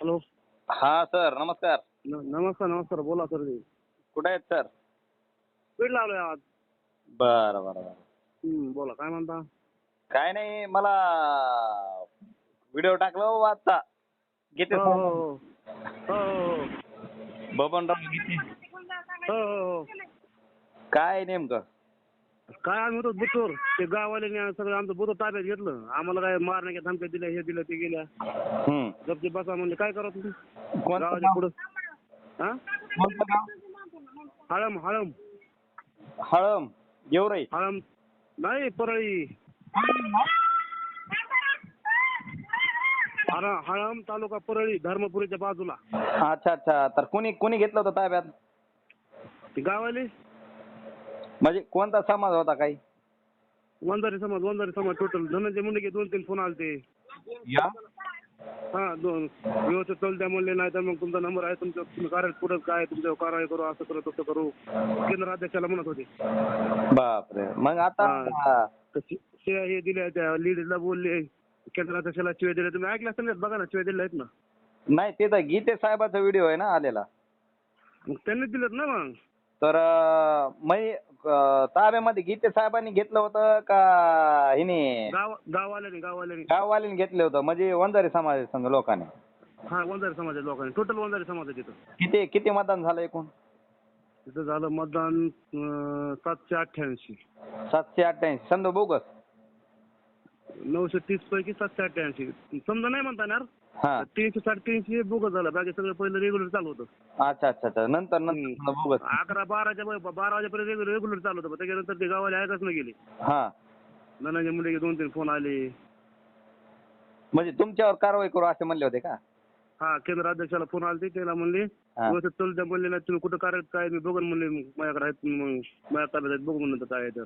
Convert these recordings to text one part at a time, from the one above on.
Hello. हा sir नमस्कार. न- नमस्कार नमस्कार बोला सर कुठे आहेत सर? स्पीड लावलोय आज. बरं बरं बरं. हम्म, बोला काय म्हणता? काय नाही मला व्हिडिओ टाकला हो आजचा. गीते हो हो हो. हो हो बबनराव गीते हो हो हो. काय नेमकं? काय आम्ही होतो बुतूर ते गाववाल्याने सगळं आमचं बुतूर ताब्यात घेतलं. आम्हाला काय मारण्याच्या धमक्या दिल्या हे दिलं ते गेल्या. हम्म. गपचे बसा म्हणले काय करा तुम्ही? कोणतं गावाच्या गाव? पुढं. हा? कोणतं गाव? हळम हळम. हळम गेवराई. हळम. नाही परळी. हळ- हळम तालुका परळी धर्मपुरीच्या बाजूला. अच्छा अच्छा. तर कोणी कोणी घेतलं होतं ताब्यात? ते गावाले म्हणजे कोणता समाज होता काही? वंजारी समाज वंजारी समाज टोटल धनंजय मुंडे दोन तीन फोन आलते. या? हा दोन. व्यवस्थित चालू द्या म्हणले नाही तर मग तुमचा नंबर आहे तुमचं तुम्ही कार्य पुढं काय तुमच्यावर कारवाई करू असं करू तसं करू. केंद्र अध्यक्षाला म्हणत होते. बापरे. मग आता शिव्या हे दिल्या त्या लेडीजला बोलले केंद्र अध्यक्षाला शिव्या दिल्या. तुम्ही ऐकलं असेल ना बघा ना शिव्या दिल्या आहेत ना. नाही ते तर गीते साहेबाचा व्हिडिओ आहे ना आलेला. मग त्यांनी दिलेत ना मग. तर मै अं, ताब्यामध्ये गीते साहेबांनी घेतलं होतं का हिने? गाव गाववाल्याने गाववाल्याने. गाववाल्याने घेतलं होतं. म्हणजे वंजारी समाज संघ लोकांनी. हा वंजारी समाजाच्या लोकांनी. टोटल वंजारी समाज आहे तिथं. किती किती मतदान झालं एकूण? तिथं झालं मतदान अं, सातशे अठ्ठ्याऐंशी. सातशे अठ्ठ्याऐंशी. समजा बोगस. नऊशे तीस पैकी सातशे अठ्ठ्याऐंशी. समजा नाही म्हणता येणार हा. तीनशे साडेतीनशे बोगस झालं. बाकी सगळं पहिलं रेग्युलर चालू होतं. अच्छा अच्छा अच्छा. नंतर नंतर बोगस. अकरा बाराच्या ब- बारा वाजेपर्यंत रेग्युलर चालू होतं. पण त्याच्यानंतर ते गावाला ऐकच नाही गेले. हा. धनंजय मुंडे दोन तीन फोन आले. म्हणजे तुमच्यावर कारवाई करू असे म्हणले होते का? हा केंद्र अध्यक्षाला फोन आले त्याला म्हणले हा. व्यवस्थित चालू द्या म्हणले नाही तुम्ही कुठं कार्य काय मी बघून म्हणले माझ्याकडे आहेत मग माझ्या ताब्यात आहेत. बघू म्हणलं तर काय आहे तर.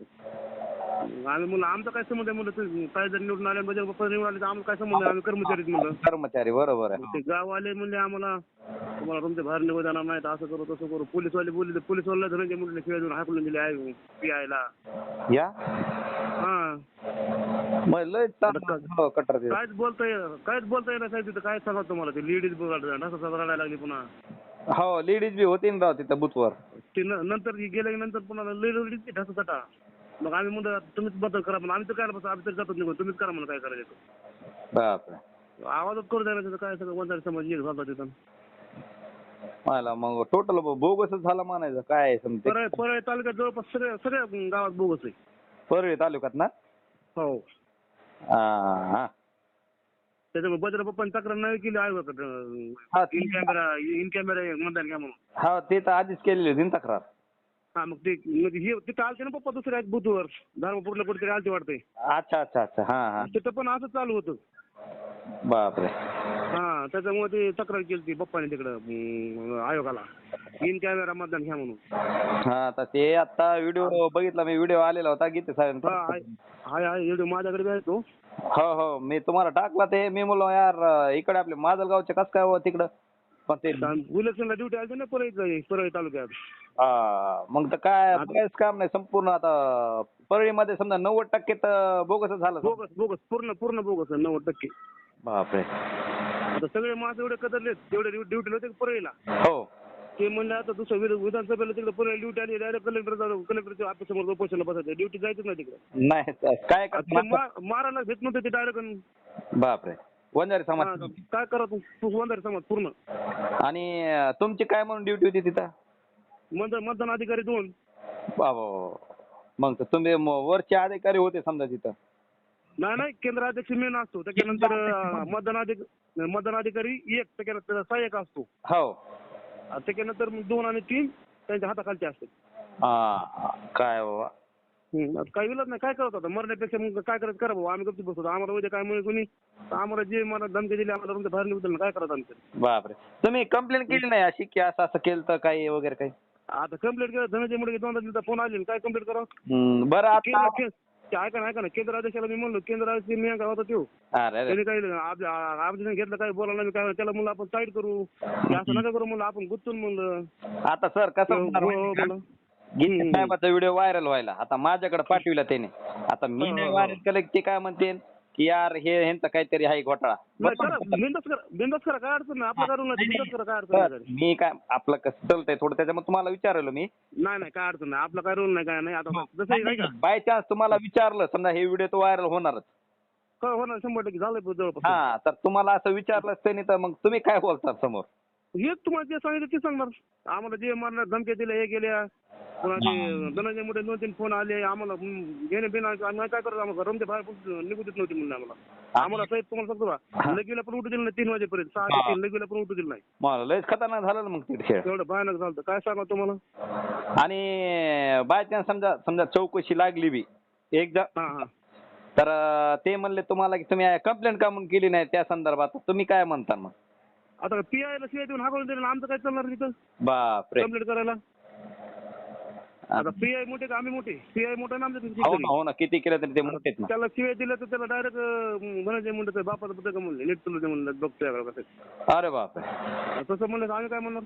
आम्ही म्हणलं आमचा काय संबंध आहे म्हणलं काय जर निवडून आले म्हणजे बाप्पा निवडून आले तर आम्हाला काय संबंध आहे आम्ही कर्मचारीच म्हणलं कर्मचारी बरोबर आहे ते गाववाले म्हणले आम्हाला तुम्हाला तुमच्या बाहेर निघू देणार नाही तर असं करू तसं करू पोलीसवाले बोलले पोलीसवाले धनंजय मुंडे शिवाय देऊन हाकलून दिले आहे पी आयला या हा मग लय चांगलं झालं कट्टर ते. काहीच बोलता ये- काहीच बोलता येणार साहेब तिथं काय सांगा तुम्हाला ते लेडीज बघा असं रडायला लागली पुन्हा हो लेडीज बी होती ना राव तिथं बुथवर ते न- नंतर गेल्या नंतर पुन्हा लेडीज होता मग आम्ही म्हणतो तुम्हीच बदल करा म्हणून. आम्ही तर काय बस आम्ही तर जातो निघून. तुम्हीच करा म्हणून काय करायचं बापरे. आवाजच करू द्यायला तिथं काय सगळं वंजारी समाज एक झाला तिथं. मला मग टोटल बोगसच झालं म्हणायचं. काय आहे परळ परळ तालुक्यात जवळपास सगळ्या सगळ्या गावात बोगस आहे. परळी तालुक्यात ना? हो. हा हा. त्याच्यामुळे बजरा पप्पांनी तक्रार नाही केली हा, आयोगाकडे ती- इन कॅमेरा इन कॅमेरा मतदान घ्या म्हणून. हा ते तर आधीच केलेली होती ना तक्रार. हा मग ते म्हणजे हे तिथं आलते ना पप्पा दुसऱ्या बुधवर. धर्मपूरला कुठेतरी आलते वाटते अच्छा अच्छा अच्छा. हा हा. तिथं पण असं चालू होतं. बापरे. हा त्याच्यामुळे ते तक्रार केली ती पप्पाने तिकडं अं, आयोगाला. इन कॅमेरा मतदान घ्या म्हणून. हा तर ते आता व्हिडिओ बघितला मी व्हिडिओ आलेला होता गीते हा साहेब आहे व्हिडिओ माझ्याकडे बी आहे तो. हो हो मी तुम्हाला टाकला ते. मी म्हणलो यार इकडे आपले माजलगावचे कस काय हो तिकडं? पण ते इलेक्शनला ड्युटी आली ना परळी परळी तालुक्यात. हा मग तर काय बघायचं काम नाही संपूर्ण आता परळीमध्ये समजा नव्वद टक्के तर बोगसच झालं बोगस बोगस पूर्ण पूर्ण बोगस आहे, नव्वद टक्के. बापरे. आता सगळे माझं एवढे कदरलेत तेवढे ड्युटीला होते परळीला? हो. ते म्हणले आता दुसरं विध- विधानसभेला तिकडे परळी ड्युटी आली डायरेक्ट कलेक्टर कलेक्टरच्या ऑफिस समोर उपोषणला बसायचं ड्युटी जायचं नाही तिकडे. नाही तर काय मारायला घेत नव्हते ते डायरेक्ट बापरे. वंजारी समाज. काय करा तू? तू समाज पूर्ण. आणि अं, तुमची काय म्हणून ड्युटी होती तिथं? मतदान मतदान अधिकारी दोन. बाबा मग तर तुम्ही म- वरचे अधिकारी होते समजा तिथं. नाही नाही केंद्र अध्यक्ष मेन असतो त्याच्यानंतर अं, मतदान अधिक मतदान अधिकारी एक त्याच्यानंतर सहाय्यक असतो. हो. आणि त्याच्यानंतर मग दोन आणि तीन त्यांच्या हाताखालचे असतात. हा काय बाबा? हम्म, आता काही विलत नाही. काय करत होता? मरण्यापेक्षा मग काय करत करा भाऊ आम्ही गप्प बसतो. आम्हाला उद्या काय म्हणे कोणी? आम्हाला जे मला धमकी दिली आम्हाला तुमच्या बाहेर काय करत आमचं बापरे. तुम्ही कंप्लेंट केली नाही अशी की असं असं केलं तर काही वगैरे काही? आता कंप्लेंट केलं धनंजय मुंडे दोनदा दिलता फोन आले काय कंप्लेंट करा हम्म, बरं आता केंद्र के- ते ऐका ना ऐका ना केंद्र अध्यक्षाला मी म्हणलो केंद्र अध्यक्ष मी होता तो अरे त्याने काही घेतलं काही बोलायला मी काय त्याला म्हणलं आपण साईड करू हे असं नका करू म्हणलं आपण गुंतून म्हणलं आता सर कसं हो, होणार हो, माहिती का? म्हणलं. गीते हम्म. साहेबाचा व्हिडिओ व्हायरल व्हायला आता माझ्याकडे पाठविला त्याने आता मी हो, नाही. व्हायरल केलं की ते काय म्हणते की यार हे ह्यांचा काहीतरी आहे घोटाळा. नाही करा बिंदास करा बिंदास करा काय अडचण नाही. आपलं करून नाही बिंदास करा काय अडचण तर नाही मी काय आपलं कसं चालतंय थोडं त्याच्यामुळे तुम्हाला विचारलं मी. नाही नाही काय अडचण नाही. आपला काय रोल नाही काय नाही. आता जसं नाही का? बाय चान्स तुम्हाला विचारलं समजा हे व्हिडिओ तर व्हायरल होणारच. काय होणार? शंभर टक्के झालंय जवळपास. हा तर तुम्हाला असं विचारलंच त्यांनी तर मग तुम्ही काय बोलतात समोर? हेच तुम्हाला जे सांगितलं ते सांगणार. आम्हाला जे मारणार धमक्या दिल्या हे गेल्या पुन्हा ते धनंजय मुळे दोन तीन फोन आले. आम्हाला घेणे बिना आम्ही काय करतो आम्हाला रमते बाहेर निघू देत नव्हती म्हणून आम्हाला. आम्हाला साहेब तुम्हाला सांगतो का लगीला पण उठू दिलं नाही तीन वाजेपर्यंत. सहा ते तीन लगीला पण उठू दिलं नाही. मला लयच खतरनाक झालं ना मग ते खेळ. एवढं भयानक झालं काय सांगा तुम्हाला? आणि बाय चान्स समजा समजा चौकशी लागली बी एकदा. तर ते म्हणले तुम्हाला की तुम्ही कंप्लेंट का म्हणून केली नाही? त्या संदर्भात तुम्ही काय म्हणता मग? आता पी आयला शिवाय देऊन हाकलून दिलं आमचं काय चालणार तिथं? बापरे. कंप्लीट करायला? आता पी आय मोठे का? आम्ही मोठे. पी आय मोठे ना आमच्या हो ना हो ना. किती केलं तरी ते मोठेच ना. त्याला शिवाय दिलं तर त्याला डायरेक्ट धनंजय म्हणत बापाचं पुस्तक म्हणले नीट तुला म्हणलं बघतोय कसं अरे बापरे. तसं म्हणलं तर आम्ही काय म्हणणार?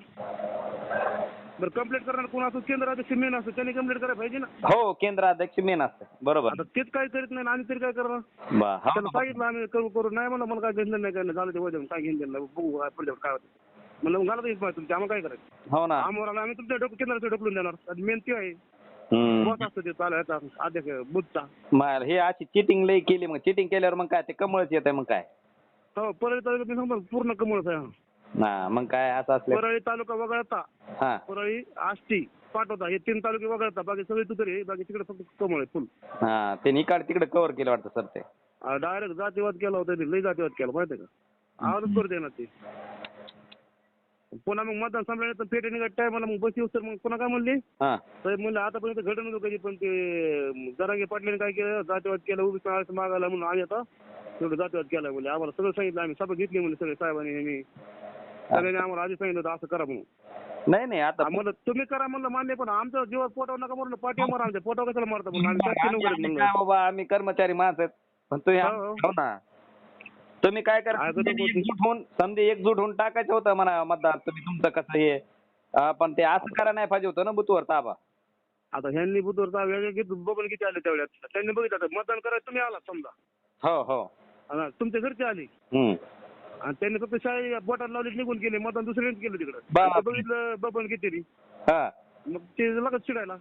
बरं कंप्लेंट करणार कोण असो केंद्र अध्यक्ष मेन असतो त्यांनी कंप्लेंट करायला पाहिजे ना. हो केंद्राध्यक्ष मेन असतं. बरोबर. आता तेच काय करीत नाही आणि आम्ही तरी काय करणार? बा हो. त्याला सांगितलं आम्ही करू करू. नाही म्हणलं मला काय घेतलं नाही काय नाही. झालं ते वजन काय घेऊन दिलं बघू काय होतं. म्हणलं घालत येईल पाहिजे तुमच्या आम्हाला काय करायचं? हो ना. आम्हाला आला, आम्ही तुमच्या डोकं केंद्राचं ढकलून देणार. मेन ते आहे. हम्म. बॉस असतो ते अध्यक्ष मग हे अशी चिटिंग लई केली मग. चिटिंग केल्यावर मग काय? ते कमळच येत मग काय? हो परळी तालुक्यात मी सांगतो पूर्ण कमळच आहे. ना मग काय असं असलं? परळी तालुका वगळता. हा. परळी आष्टी पाटोदा हे तीन तालुके वगळता. बाकी सगळे तुतरी आहे, बाकी तिकडे फक्त कमळ आहे फुल हा ते इकडे तिकडे कव्हर केलं वाटतं सर ते. डायरेक्ट जातीवाद केला होता त्यांनी, लई जातीवाद केला माहिती आहे का? आवाजच करू देणार ते. पुन्हा मग मतदान संपल्यानंतर पेटे निघत टायमाला मग बस येऊस तर मग पुन्हा काय म्हणली? हा. साहेब म्हणलं आतापर्यंत घडत नव्हतं कधी पण ते जरांगे पाटलाने काय केलं? जातीवाद केला उभी आळस मागायला म्हणून आम्ही आता तेवढं जातीवाद केला म्हणजे आम्हाला सगळं सांगितलं आम्ही सभा घेतली म्हणजे सगळे साहेबांनी ह्यांनी सगळ्यांनी आम्हाला आधी सांगितलं होतं असं करा म्हणून. नाही नाही आता म्हणलं तुम्ही करा म्हणलं मान्य पण आमचं जीवा पोटावर नका म्हणलं पाठी मारा आमच्या पोटावर कशाला मारता म्हणलं आम्ही म्हणलं. काय बाबा आम्ही कर्मचारी माणसं आहेत. पण तुम्ही हो, हो. हो ना. तुम्ही काय करा. एकजूट होऊन समजे एकजूट होऊन टाकायचं होतं म्हणा मतदार तुम्ही तुमचं कसं हे अं, पण ते असं करा नाही पाहिजे होतं ना बुथवर ताबा. आता ह्यांनी बुधवारचा वेगळे घेत बघून किती आले तेवढ्यात. त्यांनी बघितलं आता मतदान करायला तुम्ही आला समजा. हो हो. आणि तुमच्या घरचे आले. हम्म. आणि त्यांनी फक्त शाळी बोटात लावली निघून गेले. मतदान दुसऱ्याने केलं तिकडं. बाप. बघितलं बबन किती हा. मग ते लगेच चिडायला.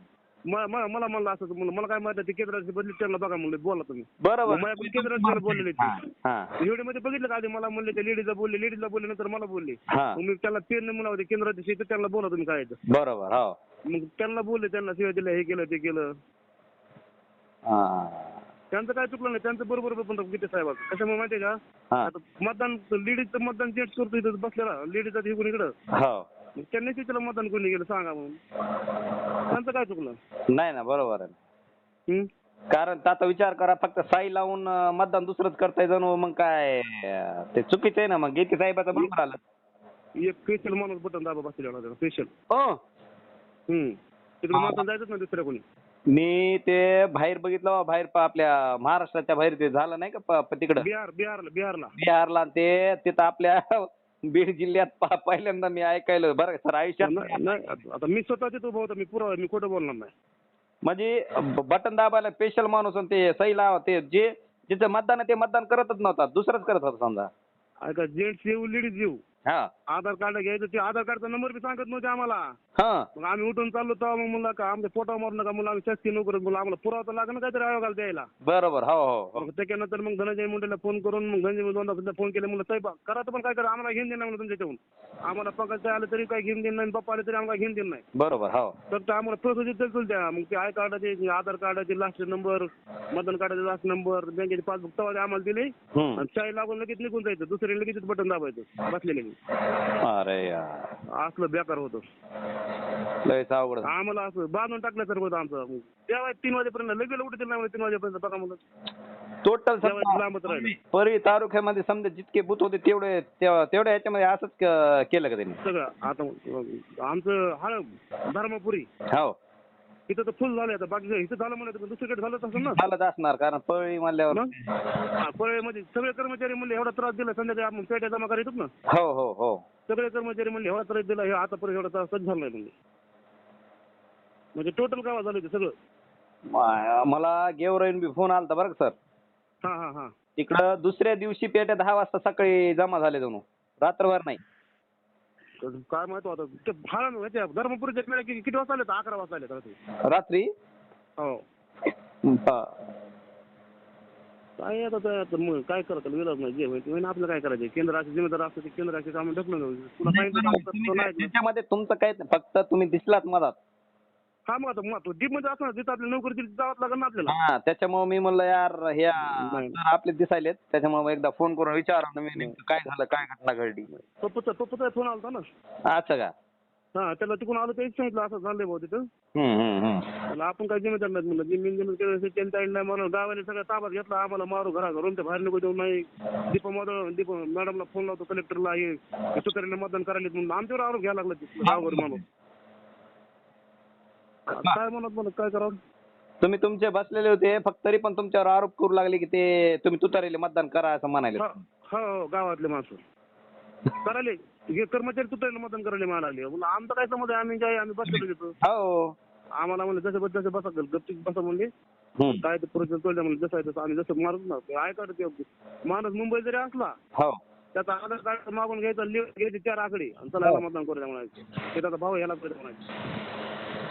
म- म- मला म्हणलं असं म्हणलं मला काय माहिती ते केंद्राची बदली त्यांना बघा म्हणलं बोला तुम्ही. बरोबर. माझ्याकडे केंद्राचे बोललेले ते. हा व्हिडिओमध्ये बघितलं का आधी मला म्हणले ते लेडीजला बोलले लेडीजला बोलले नंतर मला बोलले. हा. मग मी त्याला पेन म्हणा होते केंद्राचे शेत त्यांना बोला तुम्ही काय आहे ते. बरोबर हो. मग त्यांना बोलले त्यांना शिवाय दिल्या हे केलं ते केलं. हा. त्यांचं काय चुकलं नाही त्यांचं बरोबर पण गीते साहेब कशामुळे माहितीये का? हा. आता मतदान लेडीजचं मतदान जेंट्स करतो इथं बसलेला इकडून इकडं. हो. मग त्यांनी तिथलं मतदान कोणी गेलं सांगा म्हणून. त्यांचं काय चुकलं? नाही ना बरोबर आहे? कारण आता विचार करा फक्त साई लावून अं, मतदान दुसरंच करताय जणू मग काय? अं, ते चुकीचं आहे ना मग गीते साहेबाचं बरोबर आलं एक स्पेशल माणूस बटन दाबा बसलेला होता स्पेशल हो. हम्म. तिकडे मतदान जायचंच ना दुसऱ्या कोणी. मी ते बाहेर बघितलं बा, बाहेर प- आपल्या महाराष्ट्राच्या बाहेर ते झालं नाही का प- प- तिकडं? बिहार बिहारला बिहारला. बिहारला ते तिथं आपल्या बीड जिल्ह्यात प- पहिल्यांदा मी ऐकायलं बरं सर आयुष्यात नाही आता मी स्वतः तिथं उभा होता मी पुरा मी खोटं बोलणार नाही. म्हणजे बटन दाबायला स्पेशल माणूस आणि ते सही लावा ते जे जिथं मतदान आहे ते मतदान करतच नव्हता दुसरंच करत होता समजा. जेंट्स येऊ लेडीज येऊ. हा. आधार कार्ड घ्यायचं ते आधार कार्डचा नंबर बी सांगत नव्हते आम्हाला. हा. मग आम्ही उठून चाललो तेव्हा मग म्हणलं का आमच्या पोटावर मारू नका म्हणलं आम्ही शासकीय नोकरीत म्हणलं आम्हाला पुरावा तर लागणार काहीतरी आयोगाला द्यायला. बरोबर हो हो हो. मग त्याच्यानंतर मग धनंजय मुंडेला फोन करून मग धनंजय मुंडे दोनदा फोन केले. म्हणलं साहेब करा तर पण काय करा आम्हाला घेऊन देणार म्हणलं तुमच्याकडून. आम्हाला पगार आलं तरी काय घेऊन देणार नाही पप्पा आले तरी आम्हाला घेऊन देणार नाही. बरोबर हो. तर ते आम्हाला प्रोसिजर चलतील द्या. मग ते आय कार्डाचे आधार कार्डाचे लास्ट नंबर मतदान कार्डाचे लास्ट नंबर बँकेचे पासबुक तेव्हा ते आम्हाला दिले. हम्म. आणि चाय लागून लगेच निघून जायचं. दुसरे लगेच बटन दाबायचं. बसलेले. अरे यार. असलं बेकार होतं. अवघड आम्हाला असं बांधून टाकल्यासारखं होतं आमचं. तेव्हा तीन वाजेपर्यंत लगेच उठतील नाही म्हणलं तीन वाजेपर्यंत बघा म्हणलं. टोटल तेव्हा लांबच राहिलं. परी तालुक्यामध्ये समजा जितके बूथ होते तेवढे तेव- तेवढ्या ह्याच्यामध्ये असंच क- केलं का त्यांनी? सगळं आता आमचं हळ धर्मपुरी. हो. इथं तर फुल झालं आता. बाकी इथं झालं म्हणायचं पण दुसरीकडे झालंच असेल ना? झालंच असणार कारण पळी म्हणल्यावर मग? हा, परळीमध्ये सगळे कर्मचारी म्हणले एवढा त्रास दिला संध्याकाळी आपण पेट्या जमा करायचो ना? हो हो हो. सगळे कर्मचारी म्हणले एवढा त्रास दिला हे आतापर्यंत एवढा त्रास कधी झाला नाही म्हणजे म्हणजे टोटल गावात झालं ते सगळं. म- मला गेवराईन बी फोन आलता बरं का सर. हा हा हा. तिकडं दुसऱ्या दिवशी पेट्या दहा वाजता सकाळी जमा झाले जणू. रात्रभर नाही. काय माहिती आता ते ह्याच्या धर्मपुरीच्या मेळ्या कि- किती वाजता आले अकरा वाजता आले रात्री रात्री हो हा. काय आता मग काय करत विलाज नाही जे होईल ते होईल. आपलं काय करायचं केंद्राचे जिम्मेदार असतं ते केंद्राचे काम ढकलून जाऊ. तुला सांगितलं नाही ऐकलं. त्याच्यामध्ये तुमचं काय फक्त तुम्ही दिसलात मधात हा मग आता मग तो डीपमध्ये असणार जिथं आपली नोकरी दिली जावंच लागेल ना आपल्याला. हा त्याच्यामुळे मी म्हणलं यार ह्या नाही. सर आपले दिसायलेत त्याच्यामुळे एकदा फोन करून विचारा मी नेमकं काय झालं काय घटना घडली. पप्पूचा पप्पूचा फोन आला होता ना? अच्छा का? हा त्याला तिकडून आलं तेच सांगितलं असं झालंय भाऊ तिथं. हम्म, हम्म, हम्म. त्याला आपण काय जिम्मेदार नाही म्हणलं. जमीन जमीन केलं त्यांच्या नाही म्हणून गावाने सगळं ताब्यात घेतला आम्हाला मारू घरा घरून ते बाहेर निघू देऊ नाही दीपा मॅडम दीपा मॅडमला फोन लावतो कलेक्टरला हे हे तुतारीने मतदान करायला म्हणून. आमच्यावर आरोप घ्यायला लागला ते गावावर माणूस. काय म्हणत म्हणत काय करावं? तुम्ही तुमचे बसलेले होते फक्त तरी पण तुमच्यावर आरोप करू लागले की ते तुम्ही तुतारीले मतदान करा असं म्हणाले. हो हो गावातले माणसं. करायले हे कर्मचारी तुतारीने मतदान करायला म्हणायला लागले. म्हणलं आमचं काय समज आहे? आम्ही काय आम्ही बसलेलो तिथं. हो. आम्हाला म्हणलं जसं बस जसं बसा गपचिप बसा म्हणले. हम्म. काय ते पुरुष तोडलं म्हणलं जसं आहे तसं आम्ही जसं मारत ना ते ते माणूस मुंबई जरी असला हो. त्याचा आधार कार्ड मागून घ्यायचा लिस्ट घ्यायची चार आकडे आणि चला याला मतदान करूया म्हणायचं. ते त्याचा भाऊ याला करूया म्हणायचं.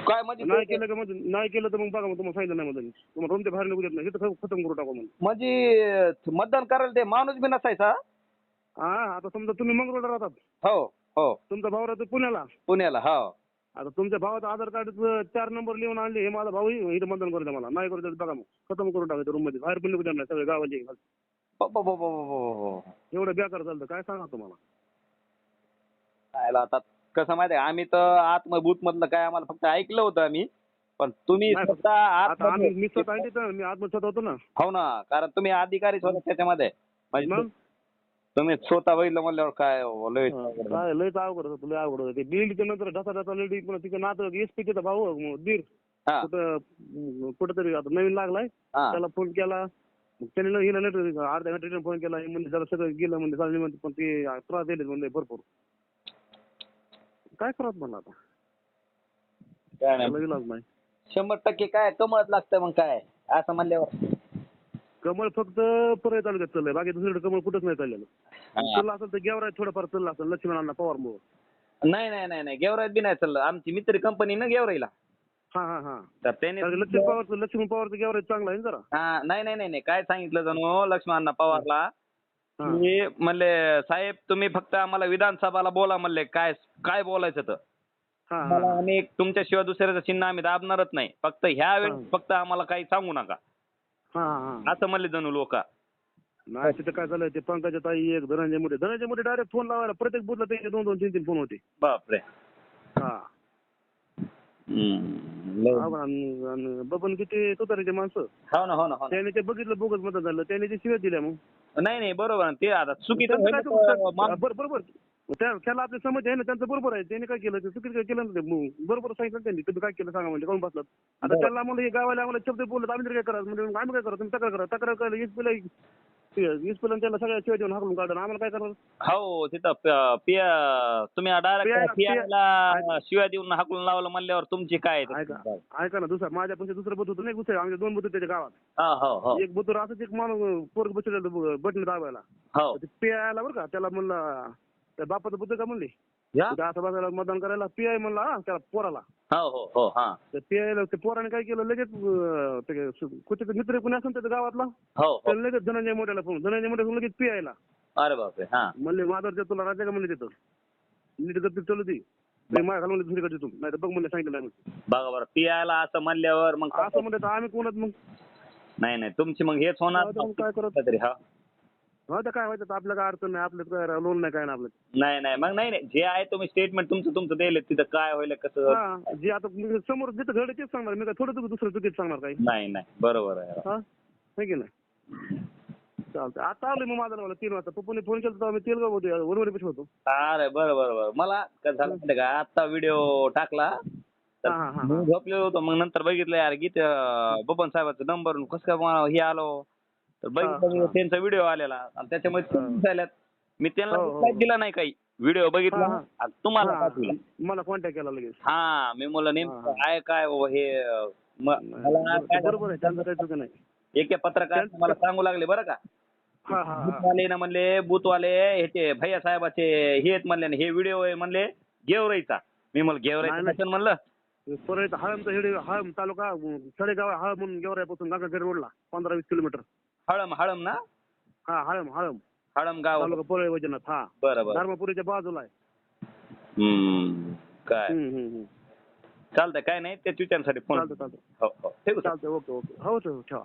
काय म्हणजे नाही केलं का म्हणजे नाही केलं तर मग बघा मग तुम्हाला सांगितलं नाही मतदान तुम्हाला रूमच्या बाहेर निघू देत नाही इथं खतम करू टाकू म्हणून म्हणजे मतदान करायला ते माणूस बी नसायचा हा आता समजा तुम्ही मंगळूरला राहतात हो हो तुमचा भाऊ राहतो पुण्याला पुण्याला हो आता तुमच्या भावाचं आधार कार्ड चार नंबर लिहून आणले हे माझा भाऊ इथं मतदान करू द्या मला नाही करू द्या तर बघा मग खतम करून टाकायचं रूममध्ये बाहेर पण निघू नाही सगळे गावाचे ब- ब- ब- ब- ब- ब- ब. एवढं बेकार चालतं काय सांगा तुम्हाला आता कसं माहितीये आम्ही तर बूथ मधलं काय आम्हाला फक्त ऐकलं होतं आम्ही. पण तुम्ही नाही, स्वतः आता आम्ही आतमध्ये मी स्वतः आहे तिथं मी आत्मसात होतो ना. हो ना कारण तुम्ही अधिकारीच होता त्याच्यामध्ये. म्हणजे मग? तुम्ही स्वतः बघितलं म्हणल्यावर काय हो, लय काय लयच अवघड होतं लय अवघड होतं. ते बिल्डच्या नंतर ढसा ढसा लेडी पुन्हा तिचं नातं एस पीचा भाऊ मग दीर. हा. कुठं कुठंतरी आता नवीन लागलाय. हा. त्याला फोन केला. मग त्याने न- हिला अर्ध्या घंटे फोन केला. हे म्हणजे जरा सगळं गेलं म्हणजे चालले म्हणते पण ते त्रास दिले म्हणजे भरपूर. काय करत म्हणलं आता? काय नाही. इलाज नाही. शंभर टक्के काय कमळत लागतं मग काय असं म्हणल्यावर. कमळ फक्त परत तालुक्यात चाललंय बाकी दुसरीकडे कमळ कुठंच नाही चाललेलं. चाललं असेल तर गेवराय थोडंफार चाललं असेल लक्ष्मणांना पवार मुळे नाही नाही नाही नाही गेवराईत बी नाही चाललं. आमची मित्र कंपनी ना गेवराईला. हा हा हा. तर त्याने कारण लक्ष्मण पवारचं लक्ष्मण पवारचं गेवराय चांगला आहे ना जरा. हा नाही नाही नाही नाही काय सांगितलं जणू लक्ष्मणांना पवारला. की म्हणले साहेब तुम्ही फक्त आम्हाला विधानसभाला बोला म्हणले काय काय बोलायचं तर? मला आम्ही तुमच्याशिवाय दुसऱ्याचं चिन्ह आम्ही दाबणारच नाही. फक्त ह्या वेळेस. फक्त आम्हाला काही सांगू नका. हा हा. असं म्हणले जणू लोक. नाही तिथं काय झालं ते पंकजा ताई एक धनंजय मोठे धनंजय मोठे डायरेक्ट फोन लावायला. प्रत्येक बुथला त्यांचे दोन दोन तीन तीन फोन होते. बापरे. हा. बबन किती तुतारीचे माणसं. हो ना हो ना हो ना. त्याने ते बघितलं बोगस मतदान झालं. त्याने ते शिव्या दिल्या मग. नाही नाही बरोबर आहे. ते आता चुकीचं त्यांचं काय होईल तर चुक- बरं- बरोबर त्या- त्याला आपली समज आहे ना त्यांचं बरोबर आहे. त्याने काय केलं? ते चुकीचं केलं ना ते मग बरोबर सांगितलं त्यांनी. तुम्ही काय केलं सांगा म्हणजे कोण बसलात आता बरं. त्याला आम्हाला हे गावाला आम्हाला शब्द बोलत आम्ही तरी काय करायचं? म्हणजे आम्ही काय करा तुम्ही तक्रार करा. तक्रार करायला वीस पिला वीस पिला त्याला सगळ्या शिवाय देऊन हाकलून काढून आम्हाला काय करणार? हो तिथं प- पिया तुम्ही डायरेक्ट पिया- पियाला शिव्या देऊन हाकलून लावलं म्हणल्यावर तुमची काय आहे? ऐका ऐका ना दुसरा माझ्या पण दुसरं होतं नाही दुसरं आमच्या दोन होते त्याच्या गावात. हो हो हो. एक बुथवर असंच एक माणूस पोरग बसलेलं बटन दाबायला. हो. ते आयला बरं का त्याला म्हणलं त्या बापाचं बुद्ध का म्हणली? या? तिथं असं बसायला मतदान करायला पी आय म्हणला हा, त्या पोराला. हो हो हो हा. त्या पी त्या पोराने काय केलं लगेच अं, ते कुठे मित्र कोणी असेल त्याच्या गावातला हो हो. त्याला लगेच धनंजय मोठ्याला फोन धनंजय मोठ्या लगेच पी आयला अरे बापरे हा. म्हणले माझं तुला राज्य का म्हणले तिथं? नीट गती चालू ती ते माझ्या घालून दुसरीकडे तू. नाही तर बघ म्हणले सांगितलं नाही बघा बरं पियाला असं म्हणल्यावर मग? असं म्हणले तर आम्ही कोणात मग? नाही नाही तुमची मग हेच होणार. मग काय करत? तरी हा. हो तर काय व्हायचं तर आपल्या काय अडचण नाही आपलं काय लोन नाही काय नाही आपलं नाही नाही मग नाही नाही जे आहे तुम्ही स्टेटमेंट तुमचं तुमचं दिले तिथं काय होईल कसं हा जे आता मी समोर जिथं घडे तेच सांगणार मी काय थोडं तुम्ही दुसरं चुकीच सांगणार काही. नाही नाही बरोबर आहे. हा है की नाही? चालतंय आता आलोय मग माझा मला तीन वाजता. पप्पूने फोन केला तेव्हा मी तेलगाव होतो वरवरी पिछे होतो. अरे बरं बरं बरं. मला काय झालं माहिती का? आता व्हिडिओ टाकला. तर हा, हा, हा, मी झोपलेलो होतो मग नंतर बघितलं यार गीत बबन साहेबाचा नंबर कसं काय मला हे आलो? तर बघितलं हा. त्यांचा व्हिडिओ आलेला आणि त्याच्यामध्ये हा. झाल्यात मी त्यांना हो, हो. दिला नाही काही व्हिडिओ बघितला हा, हा. आणि तुम्हाला हा, पाठवला मला कॉन्टॅक्ट केला लगेच हा मी हा, नेमकं हा. आहे काय बाबा हे म- मला काय बरोबर आहे त्यांचं काही चुकी नाही एके पत्रकार मला सांगू लागले बरं का हा हा हा बूथवाले ना म्हणले बूथवाले ह्याचे भैया साहेबाचे हे आहेत म्हणले ना, हे व्हिडिओ आहे म्हणले गेवराईचा मी म्हणलं गेवराईचा नाही. कशाला म्हणलं परत हळमचा हेडी हळम तालुका सडेगाव हळम म्हणून गेवराईपासून गंगाखेड रोडला पंधरा वीस किलोमीटर हळम हळम ना? हा हळम हळम. हळम गाव. तालुका पळे वजनात हा. बरं बरं. धर्मपुरीच्या बाजूला आहे. हम्म. काय? हम्म, हम्म, हम्म. चालतंय काय नाही ते विचारण्यासाठी फोन चालतं चालतं हो हो. ठेवू सर चालतं ओके ओके. हो ठेवा.